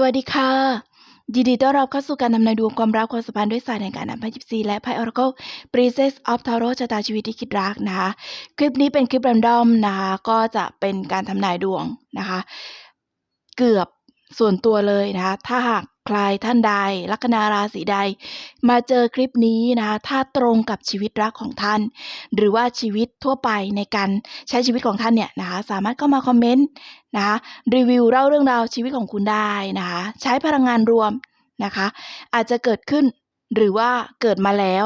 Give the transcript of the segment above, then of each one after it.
สวัสดีค่ะ ยินดีต้อนรับเข้าสู่การทำนายดวงความรักความสัมพันธ์ด้วยศาสตร์แห่งการอ่านไพ่ยิปซีและไพ่ Oracle Princess of Tarot ชะตาชีวิตที่คิดรักนะคะ คลิปนี้เป็นคลิปแรนดอมนะคะ ก็จะเป็นการทำนายดวงนะคะ เกือบ ส่วนตัวเลยนะคะ ถ้าหากใครท่านใด ลัคนาราศีใด มาเจอคลิปนี้นะคะ ถ้าตรงกับชีวิตรักของท่าน หรือว่าชีวิตทั่วไปในการใช้ชีวิตของท่านเนี่ยนะคะ สามารถเข้ามาคอมเมนต์นะคะ รีวิวเล่าเรื่องราวชีวิตของคุณได้นะคะ ใช้พลังงานรวมนะคะ อาจจะเกิดขึ้นหรือว่าเกิดมาแล้ว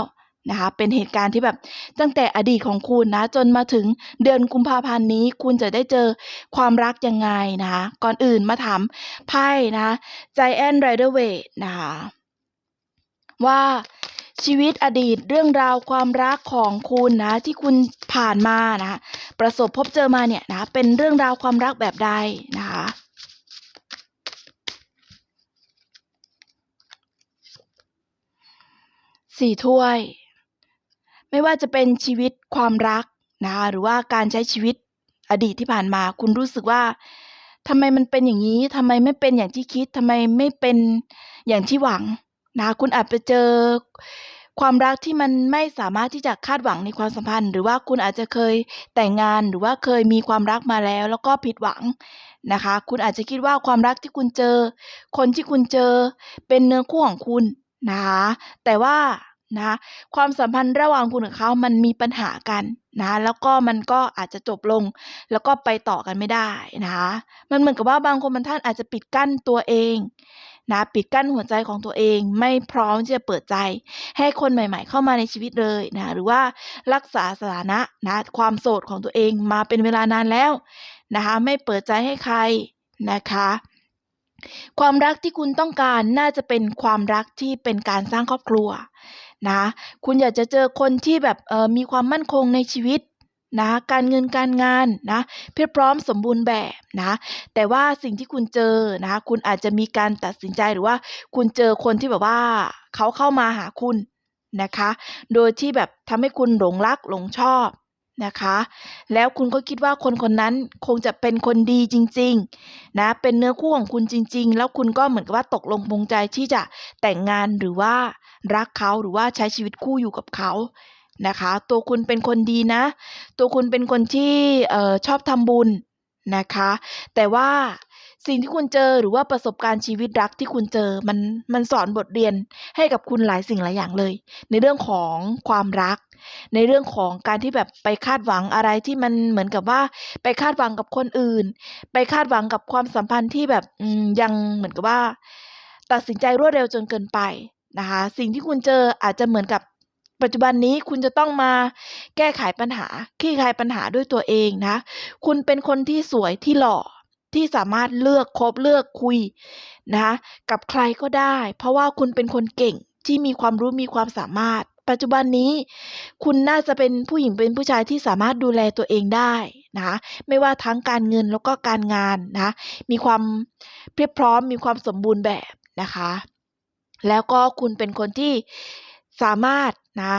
นะคะเป็นเหตุการณ์ที่แบบตั้งแต่อดีตของคุณนะ จนมาถึงเดือนกุมภาพันธ์นี้ คุณจะได้เจอความรักยังไงนะคะก่อนอื่นมาถามไพ่นะคะใจแอนไรเดอร์เวทนะคะว่าชีวิตอดีตเรื่องราวความรักของคุณนะที่คุณผ่านมานะคะประสบพบเจอมาเนี่ยนะเป็นเรื่องราวความรักแบบใดนะคะสี่ถ้วย ไม่ว่าจะเป็นชีวิตความรักนะคะหรือว่าการใช้ชีวิตอดีตที่ผ่านมา คุณรู้สึกว่าทำไมมันเป็นอย่างนี้ทำไมไม่เป็นอย่างที่คิดทำไมไม่เป็นอย่างที่หวังนะคุณอาจไปเจอความรักที่มันไม่สามารถที่จะคาดหวังในความสัมพันธ์ หรือว่าคุณอาจจะเคยแต่งงานหรือว่าเคยมีความรักมาแล้ว แล้วก็ผิดหวังนะคะ คุณอาจจะคิดว่าความรักที่คุณเจอ คนที่คุณเจอเป็นเนื้อคู่ของคุณนะคะแต่ว่า นะความสัมพันธ์ระหว่างคุณกับเขามันมีปัญหากันนะแล้วก็มันก็อาจจะจบลง แล้วก็ไปต่อกันไม่ได้นะมันเหมือนกับว่าบางคนบางท่านอาจจะปิดกั้นตัวเองนะปิดกั้นหัวใจของตัวเองไม่พร้อมที่จะเปิดใจ ให้คนใหม่ ๆ เข้ามาในชีวิตเลยนะหรือว่ารักษาสถานะนะความโสดของตัวเองมาเป็นเวลานานแล้วนะคะไม่เปิดใจให้ใครนะคะความรักที่คุณต้องการน่าจะเป็นความรักที่เป็นการสร้างครอบครัว นะ คุณอยากจะเจอคนที่แบบเออมีความมั่นคงในชีวิตนะการเงินการงานนะเพียบพร้อมสมบูรณ์แบบนะแต่ว่าสิ่งที่คุณเจอนะคุณอาจจะมีการตัดสินใจหรือว่า คุณเจอคนที่แบบว่าเขาเข้ามาหาคุณนะคะ โดยที่แบบทำให้คุณหลงรักหลงชอบ นะคะ แล้วคุณก็คิดว่าคนคนนั้นคงจะเป็นคนดีจริง ๆ นะ เป็นเนื้อคู่ของคุณจริง ๆ แล้วคุณก็เหมือนกับว่าตกลงปรงใจที่จะแต่งงานหรือว่ารักเขาหรือว่าใช้ชีวิตคู่อยู่กับเขานะคะ ตัวคุณเป็นคนดีนะ ตัวคุณเป็นคนที่ออชอบทำบุญนะคะ แต่ว่า สิ่งที่คุณเจอหรือว่าประสบการณ์ชีวิตรักที่คุณเจอมันมันสอนบทเรียนให้กับคุณหลายสิ่งหลายอย่างเลย ในเรื่องของความรัก ในเรื่องของการที่แบบไปคาดหวังอะไรที่มันเหมือนกับว่า ไปคาดหวังกับคนอื่น ไปคาดหวังกับความสัมพันธ์ที่แบบยังเหมือนกับว่า ตัดสินใจรวดเร็วจนเกินไปนะคะสิ่งที่คุณเจออาจจะเหมือนกับปัจจุบันนี้คุณจะต้องมาแก้ไขปัญหาคลี่คลายปัญหาด้วยตัวเองนะ คุณเป็นคนที่สวยที่หล่อ ที่สามารถเลือกคบเลือกคุยนะคะกับใครก็ได้ เพราะว่าคุณเป็นคนเก่งที่มีความรู้มีความสามารถ ปัจจุบันนี้ คุณน่าจะเป็นผู้หญิงเป็นผู้ชายที่สามารถดูแลตัวเองได้นะไม่ว่าทั้งการเงินแล้วก็การงานนะมีความเพียบพร้อมมีความสมบูรณ์แบบนะคะ แล้วก็คุณเป็นคนที่สามารถนะ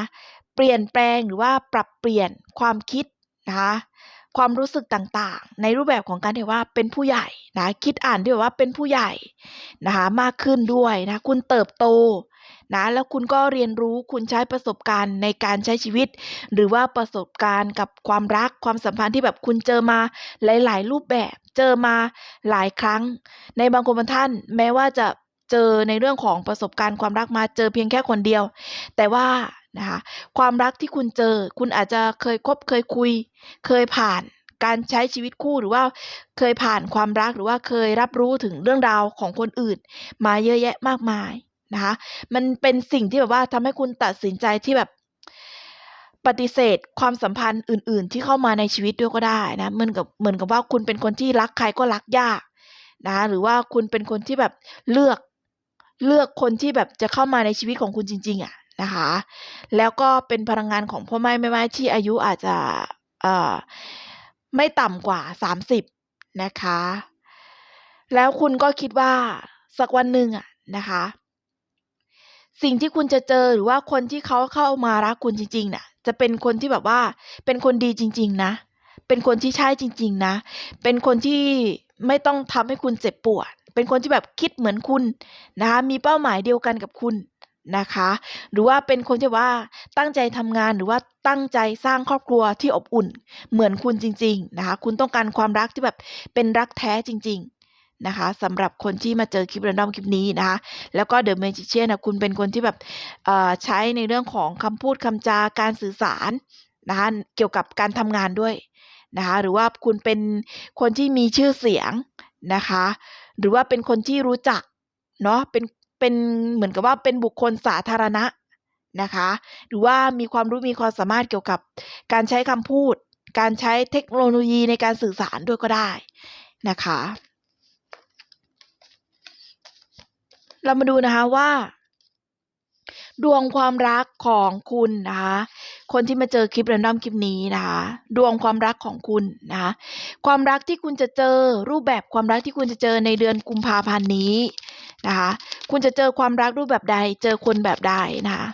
เปลี่ยนแปลงหรือว่าปรับเปลี่ยนความคิดนะคะ ความรู้สึกต่างๆ ในรูปแบบของการที่ว่าเป็นผู้ใหญ่นะคิดอ่านด้วยว่าเป็นผู้ใหญ่นะคะมากขึ้นด้วยนะคุณเติบโตนะแล้วคุณก็เรียนรู้คุณใช้ประสบการณ์ในการใช้ชีวิต หรือว่าประสบการณ์กับความรักความสัมพันธ์ที่แบบคุณเจอมาหลาย ๆ รูปแบบเจอมาหลายครั้ง ในบางคนบางท่านแม้ว่าจะเจอในเรื่องของประสบการณ์ความรักมาเจอเพียงแค่คนเดียว แต่ว่า นะคะความรักที่คุณเจอ คุณอาจจะเคยคบเคยคุย เคยผ่านการใช้ชีวิตคู่หรือว่าเคยผ่านความรักหรือว่าเคยรับรู้ถึงเรื่องราวของคนอื่น มาเยอะแยะมากมายนะคะมันเป็นสิ่งที่แบบว่าทำให้คุณตัดสินใจที่แบบปฏิเสธความสัมพันธ์อื่น ๆ ที่เข้ามาในชีวิตด้วยก็ได้นะเหมือนกับเหมือนกับว่าคุณเป็นคนที่รักใครก็รักยากนะหรือว่าคุณเป็นคนที่แบบเลือกเลือกคนที่แบบจะเข้ามาในชีวิตของคุณจริง ๆอะ นะคะ แล้วก็เป็นพลังงานของพ่อแม่แม่ไม้ที่อายุอาจจะเอ่อไม่ต่ำกว่าสามสิบนะคะ แล้วคุณก็คิดว่าสักวันหนึ่งอะนะคะ สิ่งที่คุณจะเจอหรือว่าคนที่เขาเข้ามารักคุณจริงๆเนี่ยจะเป็นคนที่แบบว่าเป็นคนดีจริง ๆ นะ เป็นคนที่ใช่จริง ๆ นะ เป็นคนที่ไม่ต้องทำให้คุณเจ็บปวด เป็นคนที่แบบคิดเหมือนคุณนะคะมีเป้าหมายเดียวกันกับคุณ นะคะ หรือว่าเป็นคนที่ว่าตั้งใจทำงานหรือว่าตั้งใจสร้างครอบครัวที่อบอุ่น เหมือนคุณจริง ๆ นะคะ คุณต้องการความรักที่แบบเป็นรักแท้จริง ๆ นะคะสำหรับคนที่มาเจอคลิปเรนดอมคลิปนี้นะคะ แล้วก็เดอะเมจิเชียนะคุณเป็นคนที่แบบใช้ในเรื่องของคำพูดคำจาการสื่อสารนะคะเกี่ยวกับการทำงานด้วยนะคะหรือว่าคุณเป็นคนที่มีชื่อเสียงนะคะ หรือว่าเป็นคนที่รู้จักเนาะเป็น เป็นเหมือนกับว่าเป็นบุคคลสาธารณะนะคะ หรือว่ามีความรู้มีความสามารถเกี่ยวกับการใช้คำพูด การใช้เทคโนโลยีในการสื่อสารด้วยก็ได้นะคะ เรามาดูนะคะว่า ดวงความรักของคุณนะคะคนที่มาเจอคลิปเรนดอมคลิปนี้นะคะดวงความรักของคุณนะคะความรักที่คุณจะเจอรูปแบบความรักที่คุณจะเจอในเดือนกุมภาพันธ์นี้ นะคะ คุณจะเจอความรักรูปแบบใด เจอคนแบบใดนะคะ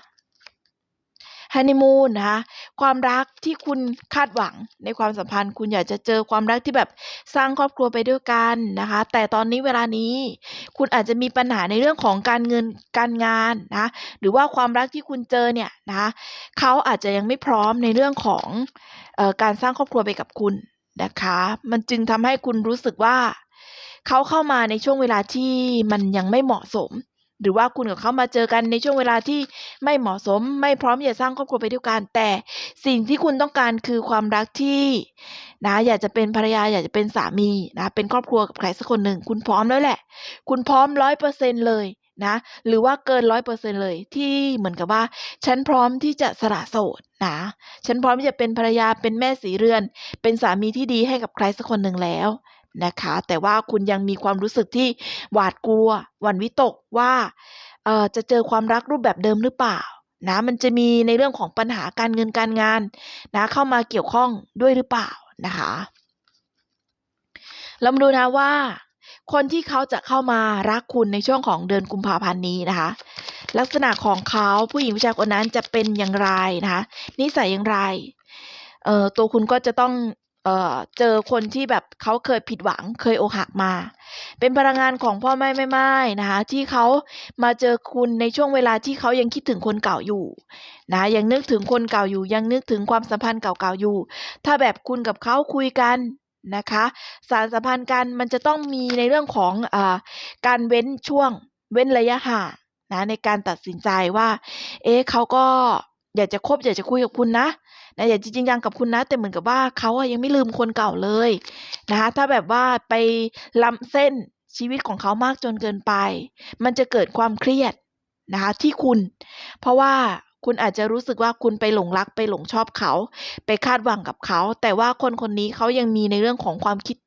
ฮันนีมูนนะคะความรักที่คุณคาดหวังในความสัมพันธ์ คุณอยากจะเจอความรักที่แบบสร้างครอบครัวไปด้วยกันนะคะ แต่ตอนนี้เวลานี้ คุณอาจจะมีปัญหาในเรื่องของการเงินการงานนะหรือว่าความรักที่คุณเจอเนี่ยนะคะเขาอาจจะยังไม่พร้อมในเรื่องของออการสร้างครอบครัวไปกับคุณนะคะ มันจึงทำให้คุณรู้สึกว่า เขาเข้ามาในช่วงเวลาที่มันยังไม่เหมาะสม หรือว่าคุณกับเขามาเจอกันในช่วงเวลาที่ไม่เหมาะสม ไม่พร้อมที่จะสร้างครอบครัวไปด้วยกันแต่สิ่งที่คุณต้องการคือความรักที่นะอยากจะเป็นภรรยาอยากจะเป็นสามีนะเป็นครอบครัวกับใครสักคนหนึ่ง คุณพร้อมแล้วแหละ คุณพร้อมร้อยเปอร์เซ็นเลยนะหรือว่าเกินร้อยเปอร์เซ็นเลยที่เหมือนกับว่า ฉันพร้อมที่จะสละโสดนะฉันพร้อมที่จะเป็นภรรยาเป็นแม่สีเรือน เป็นสามีที่ดีให้กับใครสักคนหนึ่งแล้ว นะคะ แต่ว่าคุณยังมีความรู้สึกที่หวาดกลัวหวั่นวิตกว่าจะเจอความรักรูปแบบเดิมหรือเปล่านะมันจะมีในเรื่องของปัญหาการเงินการงานนะเข้ามาเกี่ยวข้องด้วยหรือเปล่านะคะเรามาดูนะว่า คนที่เขาจะเข้ามารักคุณในช่วงของเดือนกุมภาพันธ์นี้นะคะ ลักษณะของเขาผู้หญิงผู้ชายคนนั้นจะเป็นอย่างไรนะคะนิสัยอย่างไรเอ่อตัวคุณก็จะต้อง เอ่อเจอคนที่แบบเขาเคยผิดหวังเคยอกหักมา เป็นพลังงานของพ่อแม่แม่ไม้นะคะ ที่เขามาเจอคุณในช่วงเวลาที่เขายังคิดถึงคนเก่าอยู่นะยังนึกถึงคนเก่าอยู่ ยังนึกถึงความสัมพันธ์เก่าๆอยู่ ถ้าแบบคุณกับเขาคุยกันนะคะ สารสัมพันธ์กันมันจะต้องมีในเรื่องของอการเว้นช่วงเว้นระยะห่างนะในการตัดสินใจว่า เอ๊ะเขาก็อยากจะคบอยากจะคุยกับคุณนะ นะอย่าจริงจังกับคุณนะ แต่เหมือนกับว่าเขาอะยังไม่ลืมคนเก่าเลยนะคะถ้าแบบว่าไปล้ำเส้นชีวิตของเขามากจนเกินไป มันจะเกิดความเครียดนะคะที่คุณ เพราะว่าคุณอาจจะรู้สึกว่าคุณไปหลงรักไปหลงชอบเขา ไปคาดหวังกับเขา แต่ว่าคนคนนี้เขายังมีในเรื่องของความคิด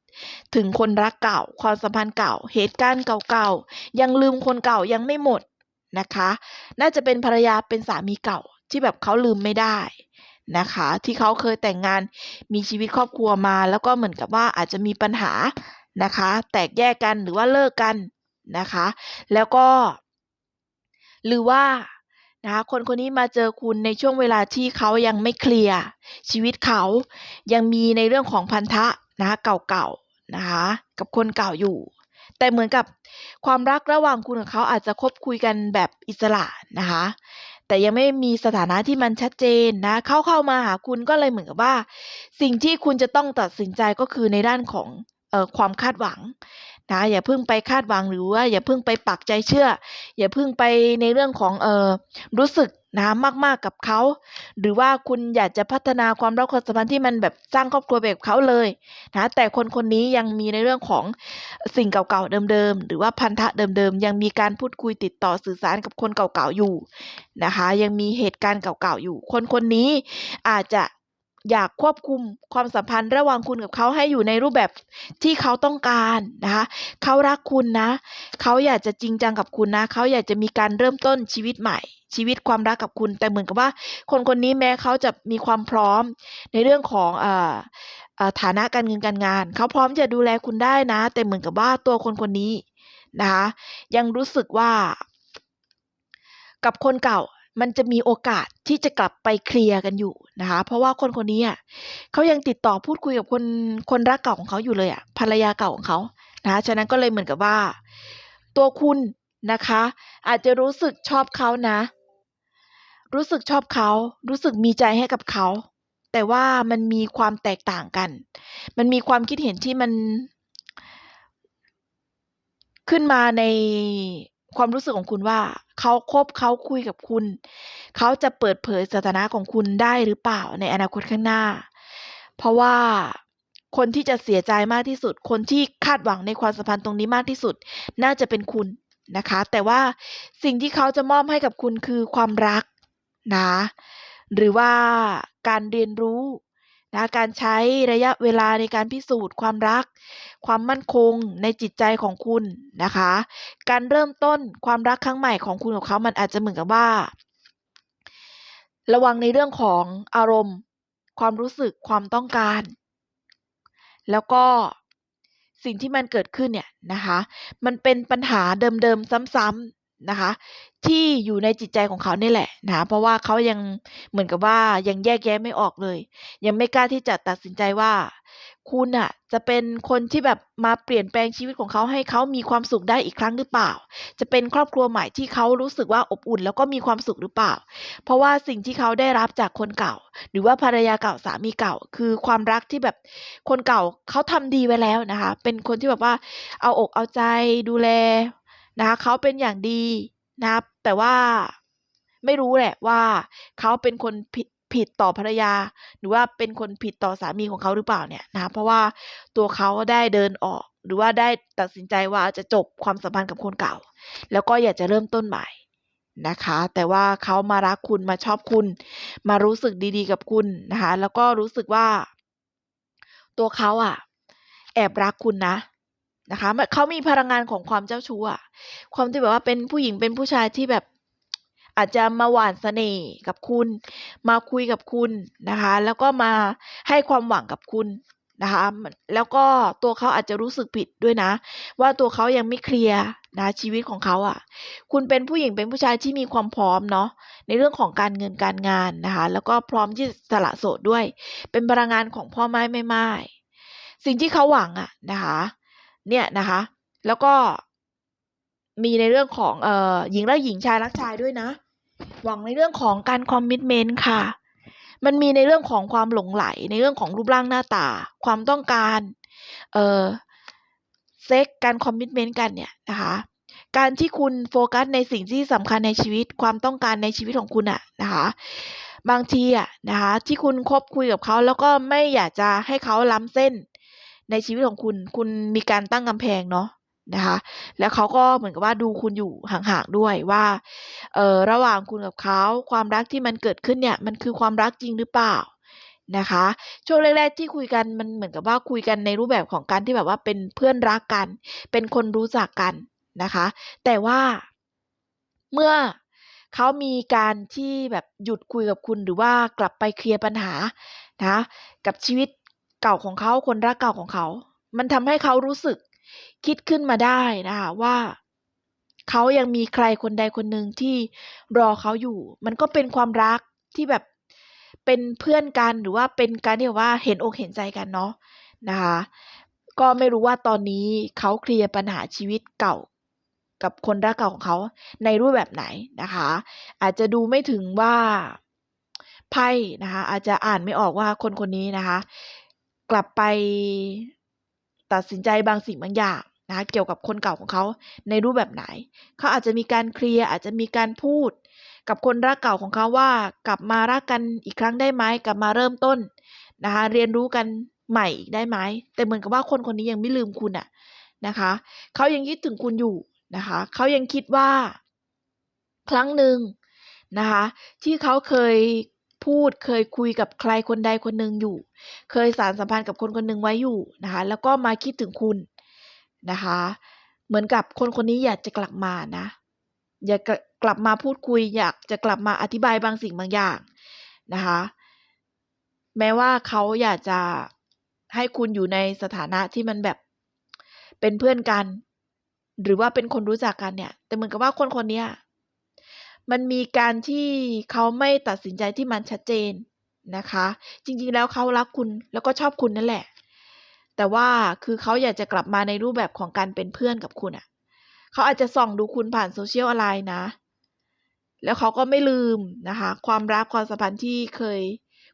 ถึงคนรักเก่า ความสัมพันธ์เก่า เหตุการณ์เก่าๆ ยังลืมคนเก่ายังไม่หมดนะคะ น่าจะเป็นภรรยาเป็นสามีเก่าที่แบบเขาลืมไม่ได้ นะคะ ที่เขาเคยแต่งงานมีชีวิตครอบครัวมา แล้วก็เหมือนกับว่าอาจจะมีปัญหานะคะ แตกแยกกันหรือว่าเลิกกันนะคะ แล้วก็ หรือว่านะคะคนคนนี้มาเจอคุณในช่วงเวลาที่เขายังไม่เคลียร์ชีวิตเขายังมีในเรื่องของพันธะนะคะเก่าๆนะคะกับคนเก่าอยู่ แต่เหมือนกับความรักระหว่างคุณกับเขาอาจจะคบคุยกันแบบอิสระนะคะ แต่ยังไม่มีสถานะที่มันชัดเจนนะเข้าเข้ามาหาคุณก็เลยเหมือนกับว่า สิ่งที่คุณจะต้องตัดสินใจก็คือในด้านของเอ่อความคาดหวังนะอย่าเพิ่งไปคาดหวังหรือว่าอย่าเพิ่งไปปักใจเชื่อ อย่าเพิ่งไปในเรื่องของเอ่อรู้สึก นะมากๆกับเขา หรือว่าคุณอยากจะพัฒนาความรักความสัมพันธ์ที่มันแบบสร้างครอบครัวแบบเขาเลยนะแต่คนคนนี้ยังมีในเรื่องของสิ่งเก่าๆเดิมๆหรือว่าพันธะเดิมๆยังมีการพูดคุยติดต่อสื่อสารกับคนเก่าๆอยู่นะคะ ยังมีเหตุการณ์เก่าๆอยู่ คนคนนี้อาจจะ อยากควบคุมความสัมพันธ์ระหว่างคุณกับเขาให้อยู่ในรูปแบบที่เขาต้องการนะคะเขารักคุณนะ เขาอยากจะจริงจังกับคุณนะ เขาอยากจะมีการเริ่มต้นชีวิตใหม่ ชีวิตความรักกับคุณ แต่เหมือนกับว่า คนคนนี้แม้เขาจะมีความพร้อมในเรื่องของออฐานะการเงินการงาน เขาพร้อมจะดูแลคุณได้นะ แต่เหมือนกับว่าตัวคนคนนี้นะคะยังรู้สึกว่า กับคนเก่า มันจะมีโอกาสที่จะกลับไปเคลียร์กันอยู่นะคะ เพราะว่าคนคนนี้อะเขายังติดต่อพูดคุยกับคนคนรักเก่าของเขาอยู่เลยอะภรรยาเก่าของเขานะะฉะนั้นก็เลยเหมือนกับว่า ตัวคุณนะคะ อาจจะรู้สึกชอบเขานะ รู้สึกชอบเขา รู้สึกมีใจให้กับเขา แต่ว่ามันมีความแตกต่างกัน มันมีความคิดเห็นที่มัน ขึ้นมาใน ความรู้สึกของคุณว่าเขาคบเขาคุยกับคุณ เขาจะเปิดเผยสถานะของคุณได้หรือเปล่าในอนาคตข้างหน้า เพราะว่าคนที่จะเสียใจมากที่สุด คนที่คาดหวังในความสัมพันธ์ตรงนี้มากที่สุด น่าจะเป็นคุณนะคะ แต่ว่าสิ่งที่เขาจะมอบให้กับคุณคือความรักนะ หรือว่าการเรียนรู้ นะการใช้ระยะเวลาในการพิสูจน์ความรัก ความมั่นคงในจิตใจของคุณนะคะ การเริ่มต้นความรักครั้งใหม่ของคุณกับเขามันอาจจะเหมือนกับว่า ระวังในเรื่องของอารมณ์ ความรู้สึกความต้องการ แล้วก็สิ่งที่มันเกิดขึ้นเนี่ยนะคะ มันเป็นปัญหาเดิมๆซ้ำๆ นะคะ ที่อยู่ในจิตใจของเขานี่แหละนะเพราะว่าเขายังเหมือนกับว่ายังแยกแยะไม่ออกเลย ยังไม่กล้าที่จะตัดสินใจว่า คุณอะจะเป็นคนที่แบบมาเปลี่ยนแปลงชีวิตของเขาให้เขามีความสุขได้อีกครั้งหรือเปล่า จะเป็นครอบครัวใหม่ที่เขารู้สึกว่าอบอุ่น แล้วก็มีความสุขหรือเปล่า เพราะว่าสิ่งที่เขาได้รับจากคนเก่า หรือว่าภรรยาเก่าสามีเก่า คือความรักที่แบบคนเก่าเขาทำดีไว้แล้วนะคะ เป็นคนที่แบบว่าเอาอกเอาใจดูแล นะคะเขาเป็นอย่างดีนะแต่ว่าไม่รู้แหละว่าเขาเป็นคนผิดผิดต่อภรรยา หรือว่าเป็นคนผิดต่อสามีของเขาหรือเปล่าเนี่ยนะเพราะว่าตัวเขาได้เดินออก หรือว่าได้ตัดสินใจว่าจะจบความสัมพันธ์กับคนเก่า แล้วก็อยากจะเริ่มต้นใหม่นะคะ แต่ว่าเขามารักคุณมาชอบคุณ มารู้สึกดีๆ กับคุณนะคะ แล้วก็รู้สึกว่า ตัวเขาอะแอบรักคุณนะ นะคะเขามีพลังงานของความเจ้าชู้อะความที่แบบว่าเป็นผู้หญิงเป็นผู้ชายที่แบบอาจจะมาหวานเสน่ห์กับคุณ มาคุยกับคุณนะคะ แล้วก็มาให้ความหวังกับคุณนะคะ แล้วก็ตัวเขาอาจจะรู้สึกผิดด้วยนะ ว่าตัวเขายังไม่เคลียร์นะชีวิตของเขาอะ คุณเป็นผู้หญิงเป็นผู้ชายที่มีความพร้อมเนาะในเรื่องของการเงินการงานนะคะ แล้วก็พร้อมที่สละโสดด้วย เป็นพลังงานของพ่อไม้แม่ไม้สิ่งที่เขาหวังอะนะคะ เนี่ยนะคะ แล้วก็มีในเรื่องของเอ่อหญิงรักหญิงชายรักชายด้วยนะ หวังในเรื่องของการคอมมิชเมนต์ค่ะ มันมีในเรื่องของความหลงไหล ในเรื่องของรูปร่างหน้าตา ความต้องการเอ่อเซ็กการคอมมิชเมนต์กันเนี่ยนะคะการที่คุณโฟกัสในสิ่งที่สำคัญในชีวิตความต้องการในชีวิตของคุณอะนะคะบางทีอะนะคะที่คุณคบคุยกับเขาแล้วก็ไม่อยากจะให้เขาล้ำเส้น ในชีวิตของคุณ คุณมีการตั้งกำแพงเนาะนะคะ แล้วเขาก็เหมือนกับว่าดูคุณอยู่ห่างๆด้วยว่าเออระหว่างคุณกับเขาความรักที่มันเกิดขึ้นเนี่ยมันคือความรักจริงหรือเปล่านะคะ ช่วงแรกๆที่คุยกันมันเหมือนกับว่าคุยกันในรูปแบบของการที่แบบว่าเป็นเพื่อนรักกัน เป็นคนรู้จักกันนะคะ แต่ว่าเมื่อเขามีการที่แบบหยุดคุยกับคุณหรือว่ากลับไปเคลียร์ปัญหานะกับชีวิต เก่าของเขาคนรักเก่าของเขา มันทำให้เขารู้สึกคิดขึ้นมาได้นะคะว่าเขายังมีใครคนใดคนหนึ่งที่รอเขาอยู่ มันก็เป็นความรักที่แบบเป็นเพื่อนกันหรือว่าเป็นการที่ว่าเห็นอกเห็นใจกันเนาะนะคะ ก็ไม่รู้ว่าตอนนี้เขาเคลียร์ปัญหาชีวิตเก่า กับคนรักเก่าของเขาในรูปแบบไหนนะคะ อาจจะดูไม่ถึงว่าไพ่นะคะ อาจจะอ่านไม่ออกว่าคนคนนี้นะคะ กลับไปตัดสินใจบางสิ่งบางอย่างนะคะเกี่ยวกับคนเก่าของเขาในรูปแบบไหน เขาอาจจะมีการเคลียร์อาจจะมีการพูด กับคนรักเก่าของเขาว่ากลับมารักกันอีกครั้งได้ไหมกลับมาเริ่มต้นนะคะเรียนรู้กันใหม่อีกได้ไหมแต่เหมือนกับว่าคนคนนี้ยังไม่ลืมคุณอะนะคะเขายังคิดถึงคุณอยู่นะคะเขายังคิดว่า ครั้งหนึ่งนะคะที่เขาเคย พูดเคยคุยกับใครคนใดคนหนึ่งอยู่ เคยสารสัมพันธ์กับคนคนหนึ่งไว้อยู่นะคะ แล้วก็มาคิดถึงคุณนะคะ เหมือนกับคนคนนี้อยากจะกลับมานะ อยากกลับมาพูดคุย อยากจะกลับมาอธิบายบางสิ่งบางอย่างนะคะ แม้ว่าเขาอยากจะให้คุณอยู่ในสถานะที่มันแบบเป็นเพื่อนกัน หรือว่าเป็นคนรู้จักกันเนี่ย แต่เหมือนกับว่าคนคนนี้ มันมีการที่เขาไม่ตัดสินใจที่มันชัดเจนนะคะ จริงๆแล้วเขารักคุณแล้วก็ชอบคุณนั่นแหละ แต่ว่าคือเขาอยากจะกลับมาในรูปแบบของการเป็นเพื่อนกับคุณอะเขาอาจจะส่องดูคุณผ่าน social อะไรนะ แล้วเขาก็ไม่ลืมนะคะ ความรักความสัมพันธ์ที่เคย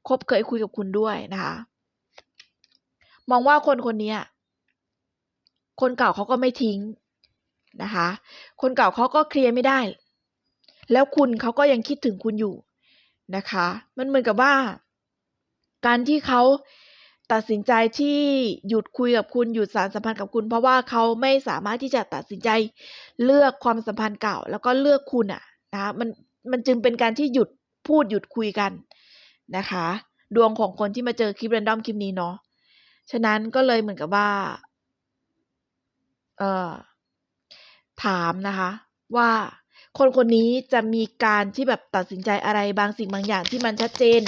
คบเคยคุยกับคุณด้วยนะคะ มองว่าคนคนนี้คนเก่าเขาก็ไม่ทิ้งนะคะ คนเก่าเขาก็เคลียร์ไม่ได้ แล้วคุณเขาก็ยังคิดถึงคุณอยู่นะคะ มันเหมือนกับว่า การที่เขาตัดสินใจที่หยุดคุยกับคุณหยุดสารสัมพันธ์กับคุณ เพราะว่าเขาไม่สามารถที่จะตัดสินใจเลือกความสัมพันธ์เก่า แล้วก็เลือกคุณอะนะคะมันมันจึงเป็นการที่หยุดพูดหยุดคุยกันนะคะ ดวงของคนที่มาเจอคลิป random คลิปนี้เนาะฉะนั้นก็เลยเหมือนกับว่าเอ่อถามนะคะว่า คนคนนี้จะมีการที่แบบตัดสินใจอะไรบางสิ่งบางอย่างที่มันชัดเจน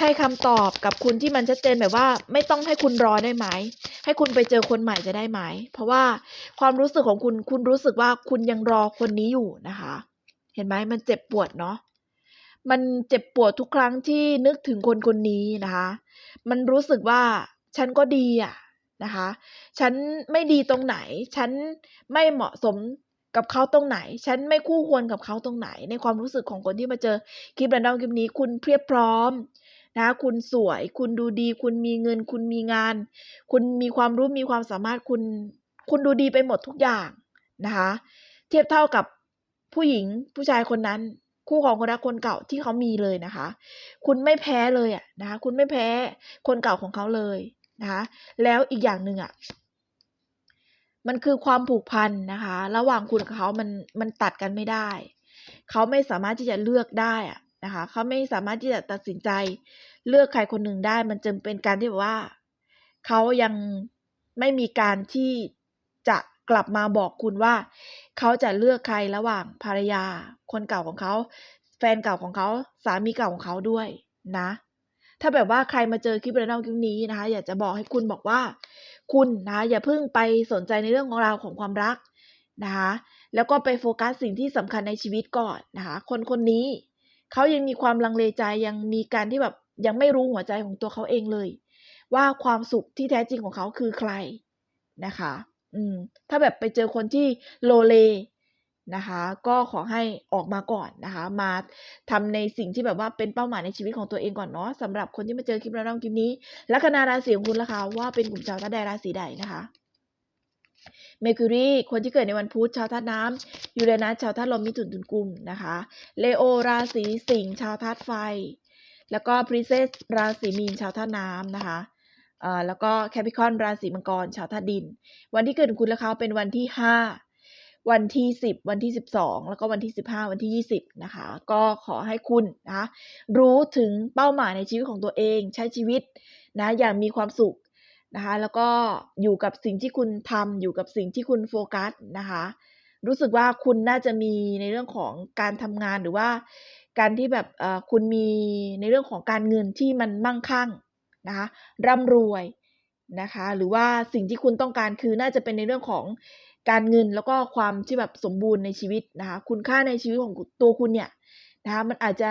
ให้คำตอบกับคุณที่มันชัดเจนแบบว่า ไม่ต้องให้คุณรอได้ไหม ให้คุณไปเจอคนใหม่จะได้ไหม เพราะว่าความรู้สึกของคุณคุณรู้สึกว่าคุณยังรอคนนี้อยู่นะคะ เห็นไหมมันเจ็บปวดเนาะมันเจ็บปวดทุกครั้งที่นึกถึงคนคนนี้นะคะ มันรู้สึกว่าฉันก็ดีอะนะคะ ฉันไม่ดีตรงไหน ฉันไม่เหมาะสม กับเขาตรงไหน ฉันไม่คู่ควรกับเขาตรงไหน ในความรู้สึกของคนที่มาเจอคลิป random คลิปนี้ คุณเพียบพร้อมนะคะคุณสวย คุณดูดี คุณมีเงิน คุณมีงาน คุณมีความรู้มีความสามารถคุณ คุณดูดีไปหมดทุกอย่างนะคะ เทียบเท่ากับผู้หญิงผู้ชายคนนั้น คู่ครองคนรักคนเก่าที่เขามีเลยนะคะ คุณไม่แพ้เลยอะนะคะ คุณไม่แพ้คนเก่าของเขาเลยนะคะ แล้วอีกอย่างหนึ่งอะ มันคือความผูกพันนะคะ ระหว่างคุณกับเขามันมันตัดกันไม่ได้ เขาไม่สามารถที่จะเลือกได้อะนะคะ เขาไม่สามารถที่จะตัดสินใจเลือกใครคนหนึ่งได้ มันจึงเป็นการที่แบบว่า เขายังไม่มีการที่จะกลับมาบอกคุณว่า เขาจะเลือกใครระหว่างภรรยา คนเก่าของเขา แฟนเก่าของเขา สามีเก่าของเขาด้วยนะ ถ้าแบบว่าใครมาเจอคลิป random คลิปนี้นะคะ อยากจะบอกให้คุณบอกว่า คุณนะอย่าเพิ่งไปสนใจในเรื่องของราวของความรักนะคะแล้วก็ไปโฟกัสสิ่งที่สำคัญในชีวิตก่อนนะคะคนคนนี้เขายังมีความลังเลใจยังมีการที่แบบยังไม่รู้หัวใจของตัวเขาเองเลย ว่าความสุขที่แท้จริงของเขาคือใครนะคะ อืมถ้าแบบไปเจอคนที่โลเล นะคะ ก็ขอให้ออกมาก่อนนะคะ มาทำในสิ่งที่แบบว่าเป็นเป้าหมายในชีวิตของตัวเองก่อนเนาะสำหรับคนที่มาเจอคลิป random คลิปนี้ลัคนาราศีของคุณล่ะคะว่าเป็นกลุ่มชาวธาตุใดราศีใดนะคะเมคุรีคนที่เกิดในวันพุธชาวธาตุน้ำยูเรนัสชาวธาตุลมมิถุนถึงกุมนะคะเลโอราศีสิงห์ชาวธาตุไฟ แล้วก็พริเซสราศีมีนชาวธาตุน้ำนะคะแล้วก็แคปิคอนราศีมังกรชาวธาตุดิน วันที่เกิดของคุณละเขาเป็นวันที่ห้า วันที่สิบวันที่สิบสองแล้วก็วันที่สิบห้าวันที่ยี่สิบนะคะ ก็ขอให้คุณนะรู้ถึงเป้าหมายในชีวิตของตัวเองใช้ชีวิตนะอย่างมีความสุขนะคะแล้วก็อยู่กับสิ่งที่คุณทำอยู่กับสิ่งที่คุณโฟกัสนะคะรู้สึกว่าคุณน่าจะมีในเรื่องของการทำงานหรือว่า การที่แบบเอ่อคุณมีในเรื่องของการเงินที่มันมั่งคั่งนะคะร่ำรวยนะคะหรือว่าสิ่งที่คุณต้องการคือน่าจะเป็นในเรื่องของ การเงินแล้วก็ความที่แบบสมบูรณ์ในชีวิตนะคะ คุณค่าในชีวิตของตัวคุณเนี่ยนะคะมันอาจจะ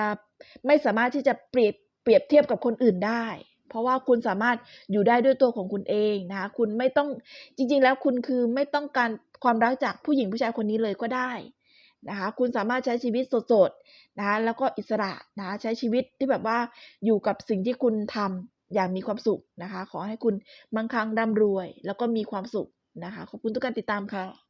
ไม่สามารถที่จะเปรียบเปรียบเทียบกับคนอื่นได้ เพราะว่าคุณสามารถอยู่ได้ด้วยตัวของคุณเองนะคะ คุณไม่ต้องจริง ๆ แล้วคุณคือไม่ต้องการความรักจากผู้หญิงผู้ชายคนนี้เลยก็ได้นะคะ คุณสามารถใช้ชีวิตสดๆนะคะแล้วก็อิสระนะคะใช้ชีวิตที่แบบว่าอยู่กับสิ่งที่คุณทำอย่างมีความสุขนะคะ ขอให้คุณมั่งคั่งร่ำรวย แล้วก็มีความสุข นะคะ ขอบคุณทุกการติดตามค่ะ